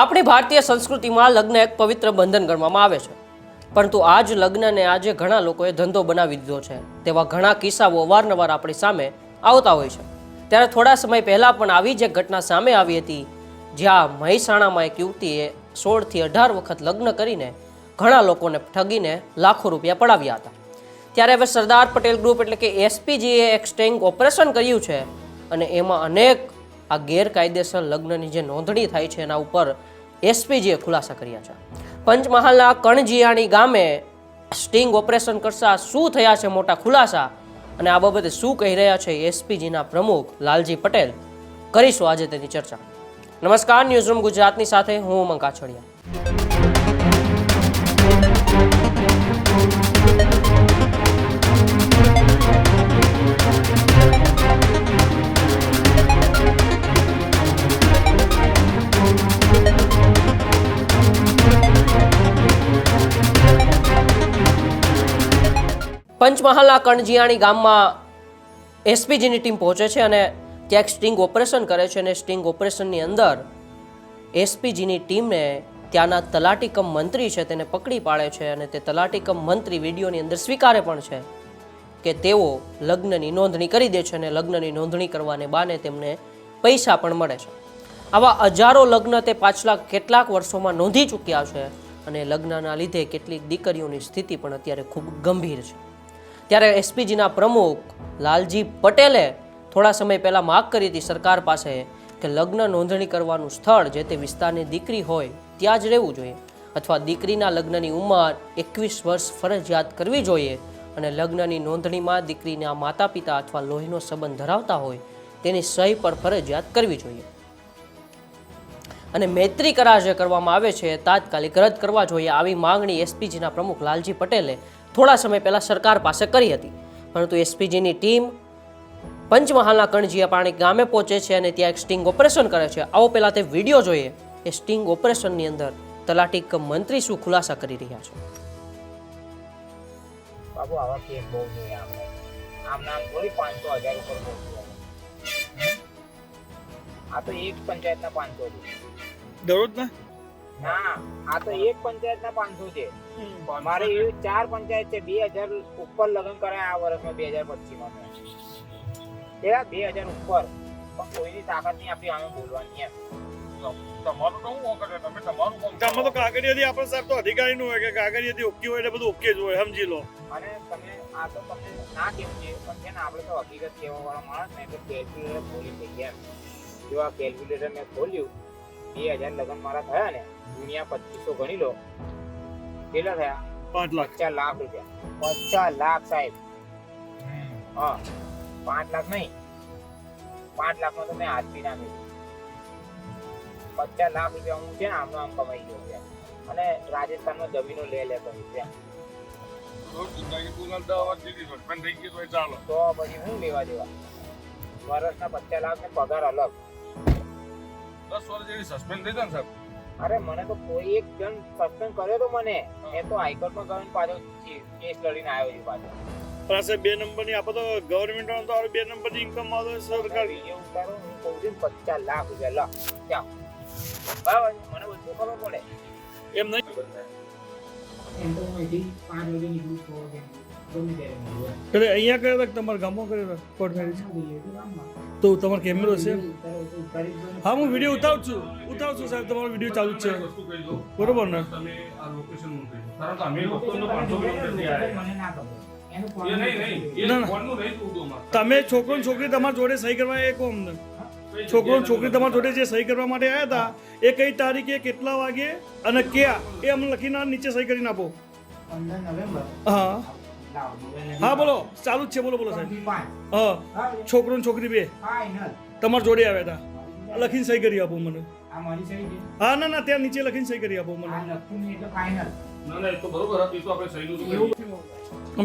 આપણી ભારતીય સંસ્કૃતિમાં લગ્ન એક પવિત્ર બંધન ગણવામાં આવે છે. પરંતુ આ જ લગ્નને આજે ઘણા લોકોએ ધંધો બનાવી દીધો છે. તેવા ઘણા કિસ્સાઓ અવારનવાર આપણી સામે આવતા હોય છે. ત્યારે થોડા સમય પહેલાં પણ આવી જ એક ઘટના સામે આવી હતી, જ્યાં મહેસાણામાં એક યુવતીએ સોળથી અઢાર વખત લગ્ન કરીને ઘણા લોકોને ઠગીને લાખો રૂપિયા પડાવ્યા હતા. ત્યારે હવે સરદાર પટેલ ગ્રુપ એટલે કે એસપીજીએ એક સ્ટેંગ ઓપરેશન કર્યું છે અને એમાં અનેક આ ગેરકાયદેસર લગ્નની જે નોંધણી થાય છે એના ઉપર એસપીજીએ ખુલાસા કર્યા છે. પંચમહાલના કણજીયાણી ગામે સ્ટિંગ ઓપરેશન કરતા શું થયા છે મોટા ખુલાસા? અને આ બાબતે શું કહી રહ્યા છે એસપીજીના પ્રમુખ લાલજી પટેલ? કરીશું આજે તેની ચર્ચા. નમસ્કાર, ન્યૂઝરૂમ ગુજરાતની સાથે હું ઉમંગ કાછડિયા. પંચમહાલના કણજીયાણી ગામમાં એસપીજીની ટીમ પહોંચે છે અને ત્યાં સ્ટિંગ ઓપરેશન કરે છે અને સ્ટિંગ ઓપરેશનની અંદર એસપીજીની ટીમને ત્યાંના તલાટીકમ મંત્રી છે, તેને પકડી પાડે છે અને તે તલાટીકમ મંત્રી વિડીયોની અંદર સ્વીકારે પણ છે કે તેઓ લગ્નની નોંધણી કરી દે છે અને લગ્નની નોંધણી કરવાને બાને તેમને પૈસા પણ મળે છે. આવા હજારો લગ્ન તે પાછલા કેટલાક વર્ષોમાં નોંધી ચૂક્યા છે અને લગ્નના લીધે કેટલીક દીકરીઓની સ્થિતિ પણ અત્યારે ખૂબ ગંભીર છે. ત્યારે એસપીજીના પ્રમુખ લાલજી પટેલે થોડા સમય પહેલાં માગ કરી હતી સરકાર પાસે કે લગ્ન નોંધણી કરવાનું સ્થળ જે તે વિસ્તારની દીકરી હોય ત્યાં જ રહેવું જોઈએ. અથવા દીકરીના લગ્નની ઉંમર એકવીસ વર્ષ ફરજિયાત કરવી જોઈએ અને લગ્નની નોંધણીમાં દીકરીના માતા પિતા અથવા લોહીનો સંબંધ ધરાવતા હોય તેની સહી પર ફરજિયાત કરવી જોઈએ. અને મૈત્રી કરાર જે કરવામાં આવે છે, તાત્કાલિક રદ કરવા જોઈએ આવી માંગણી એસપીજીના પ્રમુખ લાલજી પટેલે થોડા સમય પહેલાં સરકાર પાસે કરી હતી. પરંતુ એસપીજીની ટીમ પંચમહાલના કણજીયા પાણી ગામે પહોંચે છે અને ત્યાં એક સ્ટિંગ ઓપરેશન કરે છે. આવો પહેલાં તે વીડિયો જોઈએ. એ સ્ટિંગ ઓપરેશનની અંદર તલાટી મંત્રી શું ખુલાસા કરી રહ્યા છે? બાબુ, આવા કેસ બહુ જોઈએ આપણે. આમ નામ થોડી પાંચસો હજાર ઉપર પહોંચી આ તો એક પંચાયતના પાંચસો છે. દરરોજ ના ના આ તો એક પંચાયતના પાંચસો છે. મારે એવી ચાર પંચાયત છે બે હજાર ઉપર લગ્ન કરાય આ વર્ષમાં બે હજાર પચીસમાં. એવા બે હજાર ઉપર. પણ કોઈની તાકાત નહીં આપણી આમે બોલવાની એમ. તમારું તો કરે તમે તમારું કામ તો કાગળિયાથી આપણે સાહેબ તો અધિકારી નું હોય કે કાગળિયાથી ઓકે હોય એટલે બધું ઓકે જ હોય સમજી લો. અને તમે આ તો તમને ના કેવું છે પણ છે ને આપણે તો હકીકત કહેવા વાળા માણસ ને એટલે લઈએ એમ. જો આ કેલ્ક્યુલેટર મેં ખોલ્યું બે હજાર લગ્ન મારા થયા ને દુનિયા પચીસો ગણી લો. કેટલા થયા? પાંચ લાખ. પચાસ લાખ રૂપિયા. પચાસ લાખ સાહેબ. હા પાંચ લાખ નહીં. પાંચ લાખમાં તો મેં હાથ બી ના મેળવ્યું પચાસ લાખ રૂપિયા હું છે ને આમનો આમ કમાઈ ગયો છે. અને રાજસ્થાનમાં જમીનો લે લે કરી છે. રોજ જિંદગી પૂરા દસ વર્ષ જીવી સસ્પેન્ડ થઈ ગઈ તો તો પછી હું લેવા દેવા? વર્ષના પચાસ લાખ ને પગાર અલગ. દસ વર્ષ જેવી સસ્પેન્ડ થઈ ને સાહેબ. અરે મને તો કોઈ એક જણ સસ્પેન્ડ કર્યો તો મને. એ તો હાઈકોર્ટમાં ગયો ને પાછો કેસ લડીને આવ્યો છે પાછો. પાસે બે નંબર નંબરની આપણે તો ગવર્મેન્ટ તો હવે બે નંબરની ઇન્કમ આવે તો સરકાર. વીડિયો ઉતારો હું કહું છું ને પચાસ લાખ રૂપિયા લા. ત્યાં બરાબર? મને બધું ખબર પડે. એમ નહીં? એમ તો હું અહીંથી પાંચ વાગે નીકળું છ વાગે એટલે અહીંયા કર્યા હતા તમારા ગામમાં કર્યા હતા? કોર્ટ મેરેજ તો તમારો કેમેરો છે? હા હું વીડિયો ઉતારું છું. ઉતારું છું સાહેબ તમારો વીડિયો ચાલુ છે. બરોબર ને? તમે છોકરો છોકરી તમારા જોડે સહી કરવા એ કહો અમને છોકરો છોકરી તમારા જોડે જે સહી કરવા માટે આવ્યા હતા એ કઈ તારીખે કેટલા વાગે અને ક્યાં? એ અમને લખીને આ નીચે સહી કરીને આપો. પંદર નવેમ્બર. હા. હા બોલો. ચાલુ જ છે બોલો બોલો સાહેબ. હા છોકરો ને છોકરી બે. ફાઇનલ તમારા જોડે આવ્યા હતા. લખીને સહી કરી આપો મને. આ મારી સહી છે? હા ના ના ત્યાં નીચે લખીને સહી કરી આપો મને.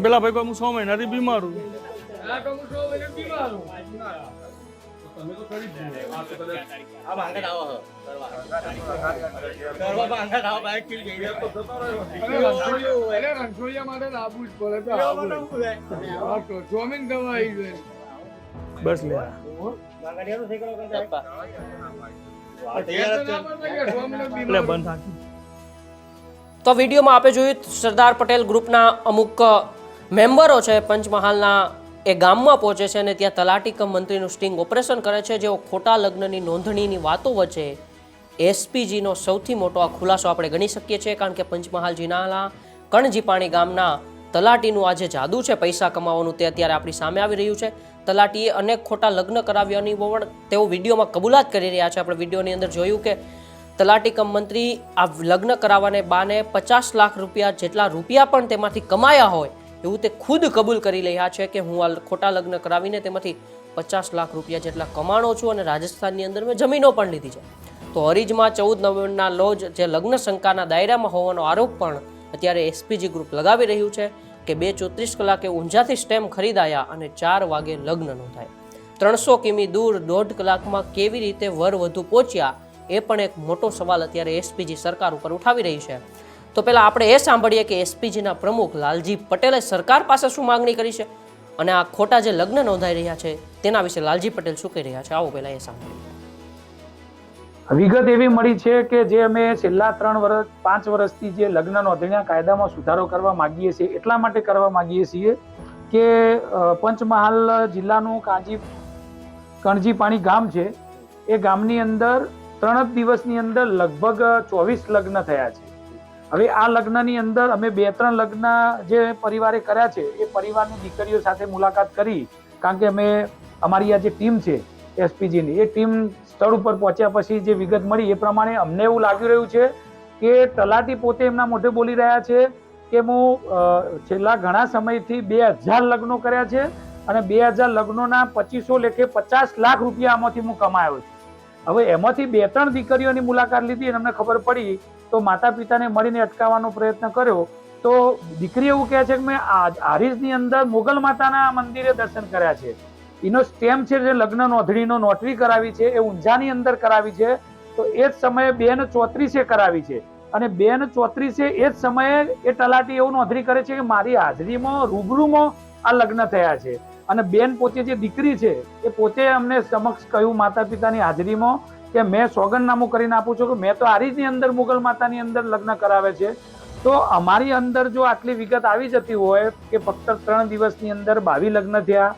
પેલા લખ્યું હું છ મહિનાથી બીમાર ના એ તો બરોબર હતું. એ તો આપણે સહીનું તો એવું કરીએ. અને પેલા ભાઈ એટલે સો મહિનાથી બીમાર છું તો તમે તો કરી જ દીધું. આ તો કદાચ એ તો બસ લે. એટલે બંધ રાખી. તો વિડીયોમાં આપણે જોયું સરદાર પટેલ ગ્રુપના અમુક મેમ્બરો છે પંચમહાલના એ ગામમાં પહોંચે છે અને ત્યાં તલાટી કમ મંત્રીનું સ્ટિંગ ઓપરેશન કરે છે. જેઓ ખોટા લગ્નની નોંધણીની વાતો વચ્ચે એસપીજીનો સૌથી મોટો આ ખુલાસો આપણે ગણી શકીએ છીએ, કારણ કે પંચમહાલ જિલ્લાના કણજીપાણી ગામના તલાટીનું આજે જાદુ છે, પૈસા કમાવાનું તે અત્યારે આપણી સામે આવી રહ્યું છે. તલાટીએ અનેક ખોટા લગ્ન કરાવ્યાની પણ તેઓ વિડીયોમાં કબૂલાત કરી રહ્યા છે. આપણે વિડીયોની અંદર જોયું કે તલાટી કમ મંત્રી આ લગ્ન કરાવવાને બાને પચાસ લાખ રૂપિયા જેટલા રૂપિયા પણ તેમાંથી કમાયા હોય એવું તે ખુદ કબૂલ કરી રહ્યા છે કે હું આ ખોટા લગ્ન કરાવીને તેમાંથી પચાસ લાખ રૂપિયા જેટલા કમાણો છું અને રાજસ્થાનની અંદર મેં જમીનો પણ લીધી છે. તો હરીજમાં ચૌદ નવેમ્બરના લોજ જે લગ્ન શંકાના દાયરામાં હોવાનો આરોપ પણ અત્યારે એસપીજી ગ્રુપ લગાવી રહ્યું છે કે બે ચોત્રીસ કલાકે ઊંઝાથી સ્ટેમ્પ ખરીદાયા અને ચાર વાગે લગ્ન નોંધાય. ત્રણસો કિમી દૂર દોઢ કલાકમાં કેવી રીતે વર વધુ પહોંચ્યા એ પણ એક મોટો સવાલ અત્યારે એસપીજી સરકાર ઉપર ઉઠાવી રહી છે. તો પહેલાં આપણે એ સાંભળીએ કે એસપીજીના પ્રમુખ લાલજી પટેલે સરકાર પાસે શું માગણી કરી છે અને આ ખોટા જે લગ્ન નોંધાઈ રહ્યા છે, તેના વિશે લાલજી પટેલ શું કહી રહ્યા છે? આવો પહેલાં એ સાંભળીએ. વિગત એવી મળી છે કે જે અમે છેલ્લા ત્રણ વર્ષ પાંચ વર્ષથી જે લગ્ન નોંધણીના કાયદામાં સુધારો કરવા માગીએ છીએ, એટલા માટે કરવા માંગીએ છીએ કે પંચમહાલ જિલ્લાનું કાજી, કણજીપાણી ગામ છે, એ ગામની અંદર ત્રણ જ દિવસની અંદર લગભગ ચોવીસ લગ્ન થયા છે. હવે આ લગ્નની અંદર અમે બે ત્રણ લગ્ન જે પરિવારે કર્યા છે, એ પરિવારની દીકરીઓ સાથે મુલાકાત કરી, કારણ કે અમે, અમારી આ જે ટીમ છે, એસપીજીની, એ ટીમ સ્થળ ઉપર પહોંચ્યા પછી જે વિગત મળી એ પ્રમાણે અમને એવું લાગી રહ્યું છે કે તલાટી પોતે એમના મોઢે બોલી રહ્યા છે કે હું છેલ્લા ઘણા સમયથી બે હજાર લગ્નો કર્યા છે અને બે હજાર લગ્નોના પચીસો લેખે પચાસ લાખ રૂપિયા આમાંથી હું કમાયો છું. હવે એમાંથી બે ત્રણ દીકરીઓની મુલાકાત લીધી અને અમને ખબર પડી, તો માતા પિતાને મળીને અટકાવવાનો પ્રયત્ન કર્યો. તો દીકરી એવું કહે છે કે મેં આ- હારીજની અંદર મોગલ માતાના મંદિરે દર્શન કર્યા છે. એનો સ્ટેમ્પ છે જે લગ્ન નોંધણીનો નોટરી કરાવી છે, એ ઊંઝાની અંદર કરાવી છે. તો એ જ સમયે બેન ચોત્રીસે કરાવી છે. અને બેન ચોત્રીસે એ જ સમયે એ તલાટી એવું નોંધણી કરે છે કે મારી હાજરીમાં રૂબરૂમાં આ લગ્ન થયા છે. અને બેન પોતે જે દીકરી છે, એ પોતે અમને સમક્ષ કહ્યું માતા પિતાની હાજરીમાં કે મેં સોગંદનામું કરીને આપું છું કે મેં તો હારીજની અંદર મુગલ માતાની અંદર લગ્ન કરાવે છે. તો અમારી અંદર જો આટલી વિગત આવી જતી હોય કે ફક્ત ત્રણ દિવસની અંદર બાવી લગ્ન થયા,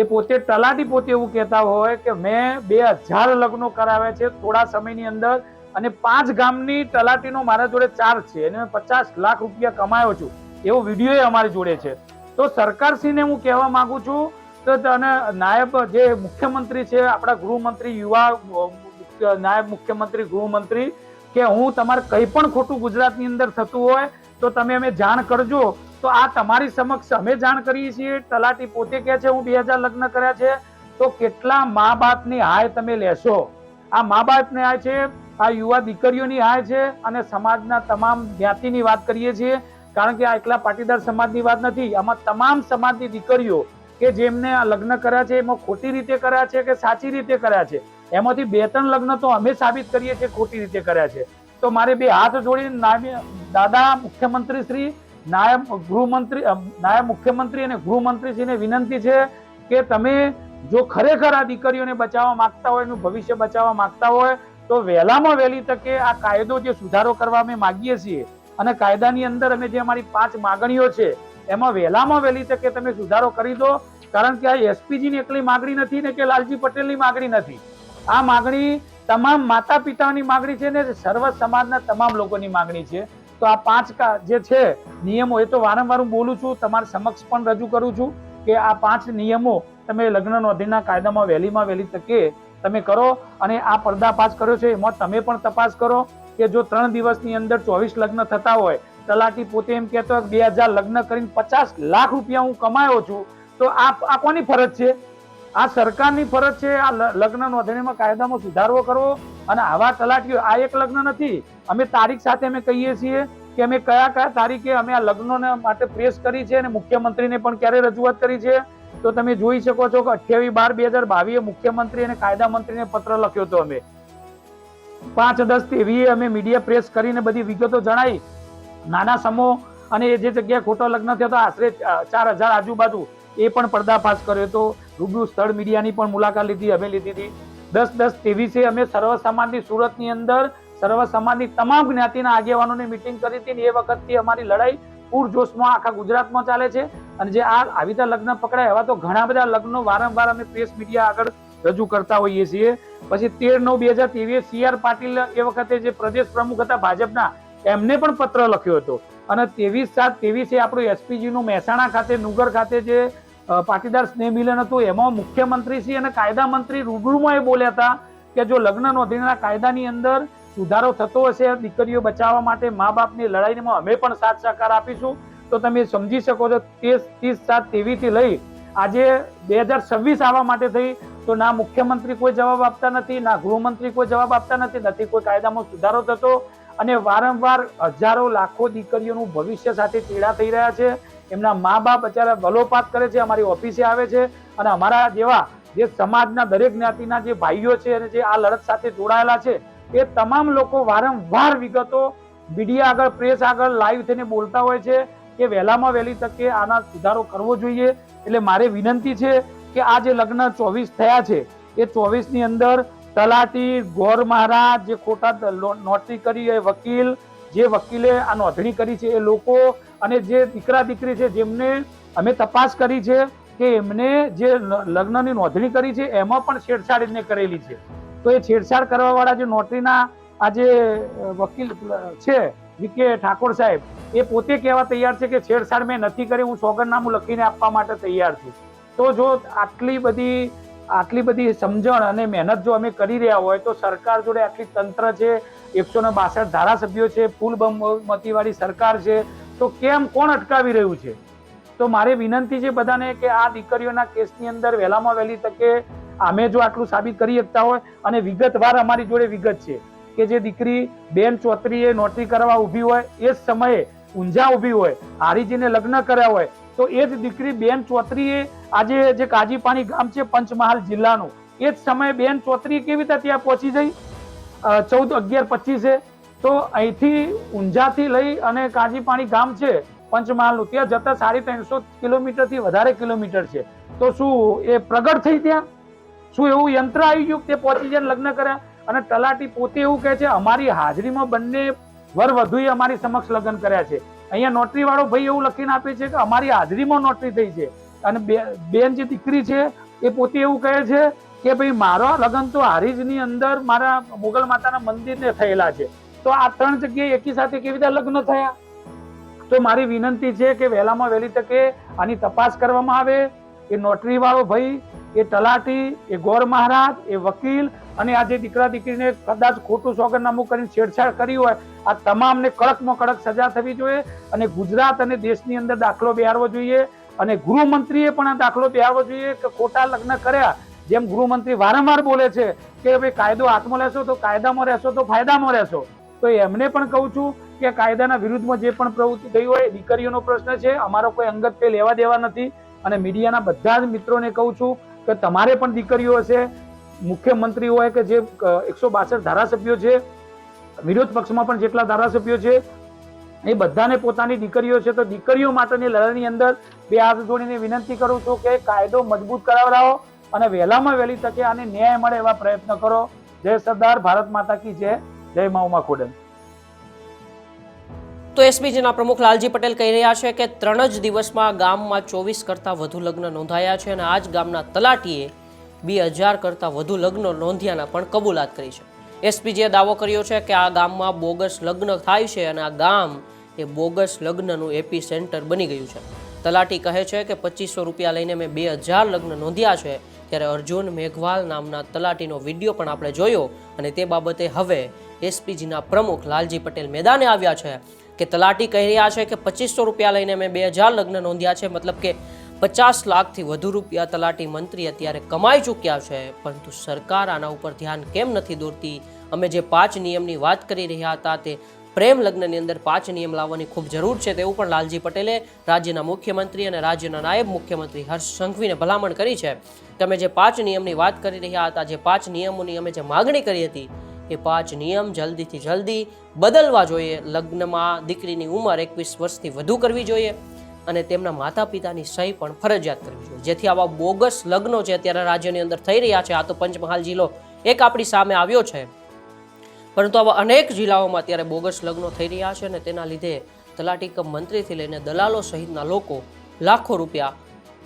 એ પોતે તલાટી પોતે એવું કહેતા હોય કે મેં બે હજાર લગ્નો કરાવ્યા છે થોડા સમયની અંદર અને પાંચ ગામની તલાટીનો મારા જોડે ચાર્જ છે અને પચાસ લાખ રૂપિયા કમાયો છું. એવો વીડિયો અમારી જોડે છે. તો સરકારશ્રીને હું કહેવા માંગુ છું તો અને નાયબ જે મુખ્યમંત્રી છે, આપણા ગૃહમંત્રી, યુવા નાયબ મુખ્યમંત્રી, ગૃહમંત્રી, કે હું તમારે કંઈ પણ ખોટું ગુજરાતની અંદર થતું હોય, તો તમે અમે જાણ કરજો. તો આ તમારી સમક્ષ અમે જાણ કરીએ છીએ. તલાટી પોતે કહે છે, હું બે હજાર લગ્ન કર્યા છે. તો કેટલા મા બાપની હાય તમે લેશો? આ મા બાપની હાય છે, આ યુવા દીકરીઓની હાય છે, અને સમાજના તમામ જ્ઞાતિની વાત કરીએ છીએ. કારણ કે આ એકલા પાટીદાર સમાજની વાત નથી, આમાં તમામ સમાજની દીકરીઓ કે જેમને આ લગ્ન કર્યા છે, એમાં ખોટી રીતે કર્યા છે કે સાચી રીતે કર્યા છે? એમાંથી બે ત્રણ લગ્ન તો અમે સાબિત કરીએ છીએ ખોટી રીતે કર્યા છે. તો મારે બે હાથ જોડીને દાદા મુખ્યમંત્રી શ્રી, નાયબ ગૃહમંત્રી નાયબ મુખ્યમંત્રી અને ગૃહમંત્રીશ્રીને વિનંતી છે કે તમે જો ખરેખર આ દીકરીઓને બચાવવા માંગતા હોય, એનું ભવિષ્ય બચાવવા માંગતા હોય, તો વહેલામાં વહેલી તકે આ કાયદો જે સુધારો કરવા અમે માગીએ છીએ અને કાયદાની અંદર અમે જે અમારી પાંચ માગણીઓ છે, એમાં વહેલામાં વહેલી તકે તમે સુધારો કરી દો, કારણ કે આ એસપીજી ની એકલી માગણી નથી ને કે લાલજી પટેલની માગણી નથી. આ માગણી તમામ માતા પિતાની માગણી છે ને સર્વ સમાજના તમામ લોકોની માગણી છે. તો આ પાંચ જે છે, નિયમો, એ તો વારંવાર હું બોલું છું, તમારા સમક્ષ પણ રજૂ કરું છું કે આ પાંચ નિયમો તમે લગ્ન નોંધણીના કાયદામાં વહેલીમાં વહેલી તકે તમે કરો અને આ પર્દાફાશ કર્યો છે, એમાં તમે પણ તપાસ કરો. કે જો ત્રણ દિવસની અંદર ચોવીસ લગ્ન થતા હોય, તલાટી પોતે એમ કહેતો બે હજાર લગ્ન કરીને પચાસ લાખ રૂપિયા હું કમાયો છું, તો આ આ કોની ફરજ છે? આ સરકારની ફરજ છે આ લગ્ન નોંધણીમાં કાયદામાં સુધારો કરવો અને આવા તલાટીઓ, આ એક લગ્ન નથી. અમે તારીખ સાથે અમે કહીએ છીએ કે અમે કયા કયા તારીખે અમે આ લગ્નોને માટે પ્રેસ કરી છે અને મુખ્યમંત્રીને પણ ક્યારે રજૂઆત કરી છે? તો તમે જોઈ શકો છો કે અઠ્યાવીસ બાર બે હજાર બાવીસ મુખ્યમંત્રી અને કાયદા મંત્રીને પત્ર લખ્યો હતો અમે. પાંચ દસ તેવી અમે મીડિયા પ્રેસ કરીને બધી વિગતો જણાવી નાના સમૂહ અને એ જે જગ્યાએ ખોટો લગ્ન થયો હતો આશરે ચાર હજાર આજુબાજુ એ પણ પર્દાફાશ કર્યો હતો. રૂબરૂ સ્થળ મીડિયાની પણ મુલાકાત લીધી, અમે લીધી હતી. દસ દસ ત્રેવીસે અમે સર્વ સમાજની સુરતની અંદર સર્વ સમાજની તમામ જ્ઞાતિના આગેવાનોની મિટિંગ કરી હતી ને એ વખતથી અમારી લડાઈ પૂરજોશમાં આખા ગુજરાતમાં ચાલે છે. અને જે આ આવી રીતે લગ્ન પકડાય એવા તો ઘણા બધા લગ્નો વારંવાર અમે પ્રેસ મીડિયા આગળ રજૂ કરતા હોઈએ છીએ. પછી તેર નવ બે હજાર ત્રેવીસ સી આર પાટીલ એ વખતે જે પ્રદેશ પ્રમુખ હતા ભાજપના, એમને પણ પત્ર લખ્યો હતો. અને ત્રેવીસ સાત ત્રેવીસે આપણું એસપીજીનું મહેસાણા ખાતે, નુગર ખાતે જે પાટીદાર સ્નેહ મિલન હતું, એમાં મુખ્યમંત્રી શ્રી અને કાયદા મંત્રી રૂબરૂમાં એ બોલ્યા હતા કે જો લગ્ન નોંધણીના કાયદાની અંદર સુધારો થતો હશે, દીકરીઓ બચાવવા માટે મા બાપની લડાઈમાં અમે પણ સાથ સહકાર આપીશું, તો તમે સમજી શકો છો, ત્રીસ ત્રીસ સાતથી લઈ આજે બે હજાર છવ્વીસ આવવા માટે થઈ તો ના મુખ્યમંત્રી કોઈ જવાબ આપતા નથી, ના ગૃહમંત્રી કોઈ જવાબ આપતા નથી નથી કોઈ કાયદામાં સુધારો થતો અને વારંવાર હજારો લાખો દીકરીઓનું ભવિષ્ય સાથે ચેડા થઈ રહ્યા છે. એમના મા બાપ અત્યારે વલોપાત કરે છે, અમારી ઓફિસે આવે છે અને અમારા જેવા જે સમાજના દરેક જ્ઞાતિના જે ભાઈઓ છે અને જે આ લડત સાથે જોડાયેલા છે, એ તમામ લોકો વારંવાર વિગતો મીડિયા આગળ, પ્રેસ આગળ લાઈવ થઈને બોલતા હોય છે કે વહેલામાં વહેલી તકે આના સુધારો કરવો જોઈએ. એટલે મારે વિનંતી છે કે આ જે લગ્ન ચોવીસ થયા છે, એ ચોવીસની અંદર તલાટી, ગોર મહારાજ, જે ખોટા નોટરી કરી, એ વકીલ, જે વકીલે આ નોંધણી કરી છે એ લોકો અને જે દીકરા દીકરી છે જેમને અમે તપાસ કરી છે કે એમને જે લગ્નની નોંધણી કરી છે, એમાં પણ છેડછાડ એમને કરેલી છે. તો એ છેડછાડ કરવાવાળા જે નોટરીના આ જે વકીલ છે, વિકે ઠાકોર સાહેબ, એ પોતે કહેવા તૈયાર છે કે છેડછાડ મેં નથી કરી, હું સોગંદનામું લખીને આપવા માટે તૈયાર છું. તો જો આટલી બધી આટલી બધી સમજણ અને મહેનત જો અમે કરી રહ્યા હોય, તો સરકાર જોડે આટલી તંત્ર છે, એકસો ને બાસઠ ધારાસભ્યો છે, ફૂલ બહુમતીવાળી સરકાર છે, તો કેમ કોણ અટકાવી રહ્યું છે? તો મારે વિનંતી છે બધાને કે આ દીકરીઓના કેસની અંદર વહેલામાં વહેલી તકે અમે જો આટલું સાબિત કરી શકતા હોય, અને વિગતવાર અમારી જોડે વિગત છે કે જે દીકરી બેન ચોતરીએ નોટરી કરવા ઊભી હોય, એ જ સમયે ઊંઝા ઊભી હોય, હારીજીને લગ્ન કર્યા હોય તો એ જ દીકરી બેન ચોતરીએ આજે જે કાજીપાણી ગામ છે પંચમહાલ જિલ્લાનું, એ જ સમયે બેન ચોતરી કેવી રીતે ત્યાં પહોંચી જઈ ચૌદ અગિયાર પચીસે. તો અહીંથી ઊંઝાથી લઈ અને કાજીપાણી ગામ છે પંચમહાલનું, ત્યાં જતા સાડી ત્રણસો કિલોમીટરથી વધારે કિલોમીટર છે. તો શું એ પ્રગટ થઈ ત્યાં? શું એવું યંત્ર આવી ગયું તે પહોંચી જાય ને લગ્ન કર્યા? અને તલાટી પોતે એવું કહે છે, અમારી હાજરીમાં બંને વર વધુએ અમારી સમક્ષ લગ્ન કર્યા છે. અહીંયા નોટરી વાળો ભાઈ એવું લખીને આપે છે કે અમારી હાજરીમાં નોટરી થઈ છે. અને બેન જે દીકરી છે, એ પોતે એવું કહે છે કે ભાઈ, મારા લગ્ન તો હારીજની અંદર મારા મોગલ માતાના મંદિરને થયેલા છે. તો આ ત્રણ જગ્યાએ એકી સાથે કેવી રીતે લગ્ન થયા? તો મારી વિનંતી છે કે વહેલામાં વહેલી તકે આની તપાસ કરવામાં આવે. એ નોટરી વાળો ભાઈ, એ તલાટી, એ ગોર મહારાજ, એ વકીલ અને આ જે દીકરા દીકરીને કદાચ ખોટું સોગંદનામું કરીને છેડછાડ કરી હોય, આ તમામને કડકમાં કડક સજા થવી જોઈએ અને ગુજરાત અને દેશની અંદર દાખલો બેહારવો જોઈએ અને ગૃહમંત્રીએ પણ આ દાખલો બેહારવો જોઈએ કે ખોટા લગ્ન કર્યા. જેમ ગૃહમંત્રી વારંવાર બોલે છે કે ભાઈ કાયદો હાથમાં લેશો તો કાયદામાં રહેશો તો ફાયદામાં રહેશો. તો એમને પણ કહું છું કે કાયદાના વિરુદ્ધમાં જે પણ પ્રવૃત્તિ થઈ હોય દીકરીઓનો પ્રશ્ન છે. અમારો કોઈ અંગત પે લેવા દેવા નથી. અને મીડિયાના બધા જ મિત્રોને કહું છું કે તમારે પણ દીકરીઓ હશે મુખ્યમંત્રી હોય કે જે એકસો બાસઠ ધારાસભ્યો છે, વિરોધ પક્ષમાં પણ જેટલા ધારાસભ્યો છે, એ બધાને પોતાની દીકરીઓ છે, તો દીકરીઓ માટેની લડાઈની અંદર બે હાથ જોડીને વિનંતી કરું છું કે કાયદો મજબૂત કરાવડાવો અને વહેલામાં વહેલી તકે આને ન્યાય મળે એવા પ્રયત્ન કરો. જય સરદાર, ભારત માતા કી જય. જય મા ઉમા ખોડલ તો એસબીજીના પ્રમુખ લાલજી પટેલ કહી રહ્યા છે કે ત્રણ જ દિવસમાં ગામમાં ચોવીસ કરતાં વધુ લગ્ન નોંધાયા છે અને આજ ગામના તલાટીએ બે હજાર કરતાં વધુ લગ્ન નોંધ્યાના પણ કબૂલાત કરી છે. એસપીજીએ દાવો કર્યો છે કે આ ગામમાં બોગસ લગ્ન થાય છે અને આ ગામ એ બોગસ લગ્નનું એપી સેન્ટર બની ગયું છે. તલાટી કહે છે કે પચીસો રૂપિયા લઈને મેં બે હજાર લગ્ન નોંધ્યા છે ત્યારે અર્જુન મેઘવાલ નામના તલાટીનો વીડિયો પણ આપણે જોયો અને તે બાબતે હવે એસપીજીના પ્રમુખ લાલજી પટેલ મેદાને આવ્યા છે કે તલાટી કહી રહ્યા છે કે પચીસો રૂપિયા લઈને મેં બે હજાર લગ્ન નોંધ્યા છે. મતલબ કે પચાસ લાખથી વધુ રૂપિયા તલાટી મંત્રી અત્યારે કમાઈ ચૂક્યા છે, પરંતુ સરકાર આના ઉપર ધ્યાન કેમ નથી દોરતી? અમે જે પાંચ નિયમની વાત કરી રહ્યા હતા તે પ્રેમ લગ્નની અંદર પાંચ નિયમ લાવવાની ખૂબ જરૂર છે તેવું પણ લાલજી પટેલે રાજ્યના મુખ્યમંત્રી અને રાજ્યના નાયબ મુખ્યમંત્રી હર્ષ સંઘવીને ભલામણ કરી છે. અમે જે પાંચ નિયમની વાત કરી રહ્યા હતા, જે પાંચ નિયમોની અમે જે માગણી કરી હતી, એ પાંચ નિયમ જલ્દીથી જલ્દી બદલવા જોઈએ. લગ્નમાં દીકરીની ઉંમર એકવીસ વર્ષથી વધુ કરવી જોઈએ. અને તેમના માતા પિતાની સહી પણ ફરજિયાત કરવી જોઈએ. જેથી આવા બોગસ લગ્નો છે અત્યારે રાજ્યની અંદર થઈ રહ્યા છે, આ તો પંચમહાલ જિલ્લો એક આપણી સામે આવ્યો છે. પરંતુ આવા અનેક જિલ્લાઓમાં અત્યારે બોગસ લગ્નો થઈ રહ્યા છે અને તેના લીધે તલાટી મંત્રીથી લઈને દલાલો સહિતના લોકો લાખો રૂપિયા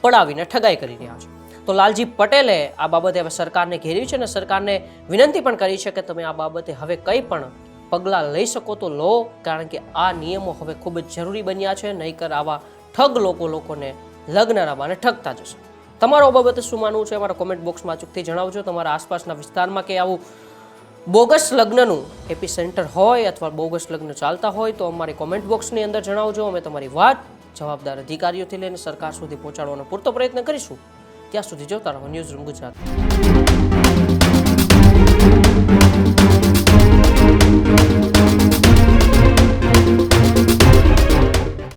પડાવીને ઠગાઈ કરી રહ્યા છે. તો લાલજી પટેલે આ બાબતે હવે સરકારને ઘેરી છે અને સરકારને વિનંતી પણ કરી છે કે તમે આ બાબતે હવે કંઈ પણ પગલાં લઈ શકો તો લો, કારણ કે આ નિયમો હવે ખૂબ જ જરૂરી બન્યા છે. નહીંકર આવા ઠગ લોકો લોકોને લગ્નના બાને ઠગતા જશે. તમારો બાબતે શું માનવું છે? અમારા કોમેન્ટ બોક્સમાં અચૂકથી જણાવજો. તમારા આસપાસના વિસ્તારમાં કે આવું બોગસ લગ્નનું એપી સેન્ટર હોય અથવા બોગસ લગ્ન ચાલતા હોય તો અમારી કોમેન્ટ બોક્સની અંદર જણાવજો. અમે તમારી વાત જવાબદાર અધિકારીઓથી લઈને સરકાર સુધી પહોંચાડવાનો પૂરતો પ્રયત્ન કરીશું. ત્યાં સુધી જોતા રહો ન્યૂઝ રૂમ ગુજરાત.